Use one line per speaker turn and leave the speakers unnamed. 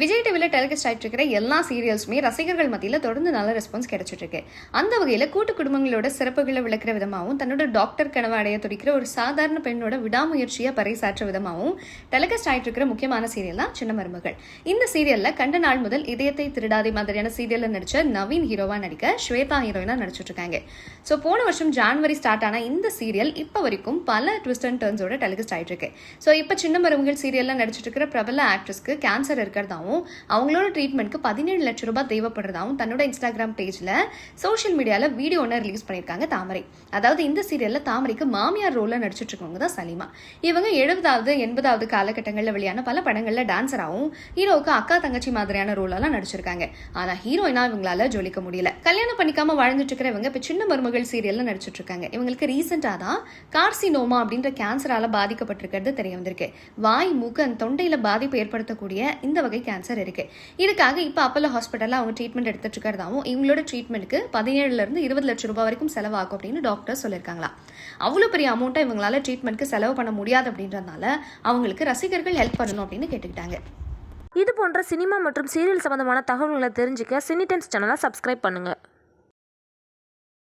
விஜய் டிவியில் டெலிகாஸ்ட் ஆகிட்டு இருக்கிற எல்லா சீரியல்ஸுமே ரசிகர்கள் மத்தியில் தொடர்ந்து நல்ல ரெஸ்பான்ஸ் கிடைச்சிட்டு இருக்கு அந்த வகையில் கூட்டு குடும்பங்களோட சிறப்புகளை விளக்குற விதமாகவும் தன்னோட டாக்டர் கனவை அடைய துடிக்கிற ஒரு சாதாரண பெண்ணோட விடாமுயற்சியை பறைசாற்ற விதமாகவும் டெலிகாஸ்ட் ஆகிட்டு இருக்கிற முக்கியமான சீரியல் தான் சின்ன மருமகள். இந்த சீரியல்ல கண்ட நாள் முதல் இதயத்தை திருடாதே மாதிரியான சீரியல்ல நடிச்ச நவீன் ஹீரோவா நடிக்க ஸ்வேதா ஹீரோயினா நடிச்சிட்டு இருக்காங்க ஸோ போன வருஷம் ஜான்வரி ஸ்டார்ட் ஆன இந்த சீரியல் இப்போ வரைக்கும் பல ட்விஸ்ட் அண்ட் டர்ன்ஸோட டெலிகாஸ்ட் ஆயிட்டு இருக்கு ஸோ இப்போ சின்ன மருமகள் சீரியல்ல நடிச்சிட்டு இருக்கிற பிரபல ஆக்ட்ரஸ்க்கு கேன்சர் இருக்கிறதாவும் அவங்களோட ட்ரீட்மெண்ட்க்கு பதினேழு லட்ச ரூபாய் தேவைப்படுறதாவும் தன்னோட இன்ஸ்டாகிராம் பேஜ்ல சோஷியல் மீடியால வீடியோ ஒன்று ரிலீஸ் பண்ணியிருக்காங்க தாமரை. அதாவது இந்த சீரியல்ல தாமரைக்கு மாமியார் ரோலில் நடிச்சிட்டு இருக்கவங்க தான் சலீமா. இவங்க எழுபதாவது எண்பதாவது காலகட்டங்களில் வெளியான பல படங்களில் டான்சராகவும் ஹீரோவுக்கு அக்கா தங்கச்சி மாதிரியான ரோலெல்லாம் நடிச்சிருக்காங்க. ஆனா ஹீரோயினா இவங்களால ஜொலிக்க முடியல. கல்யாணம் பண்ணிக்காம வாழ்ந்துட்டு இருக்கிற இவங்க இப்போ சின்ன மருமகள் சீரியல்ல நடிச்சிட்டு இருக்காங்க. இவங்களுக்கு ரீசெண்டாக தான் கார்சினோமா அப்படின்ற கேன்சரால பாதிக்கப்பட்டிருக்கிறது தெரிய வந்திருக்கு. வாய் மூக்கு அந்த தொண்டையில பாதிப்பு ஏற்படுத்தக்கூடிய இந்த வகை கேன்சர் இருக்கு. இதுக்காக இப்போ அப்பல்லோ ஹாஸ்பிட்டல்ல அவங்க ட்ரீட்மெண்ட் எடுத்துட்டு இருக்கிறதாவும் இவங்களோட ட்ரீட்மெண்ட்டுக்கு பதினேழுல இருந்து இருபது லட்சம் ரூபாய் வரைக்கும் செலவாகும் அப்படின்னு டாக்டர் சொல்லியிருக்காங்களா. அவ்வளோ பெரிய அமௌண்ட்டை இவங்களால ட்ரீட்மெண்ட்க்கு செலவு பண்ண முடியாது அப்படின்றதுனால அவங்களுக்கு ரசிகர்கள் ஹெல்ப் பண்ணணும் அப்படின்னு கேட்டுக்கிட்டாங்க.
இது போன்ற சினிமா மற்றும் சீரியல் சம்பந்தமான தகவல்களை தெரிஞ்சுக்க சினி டைம்ஸ் சேனலை சப்ஸ்கிரைப் பண்ணுங்கள்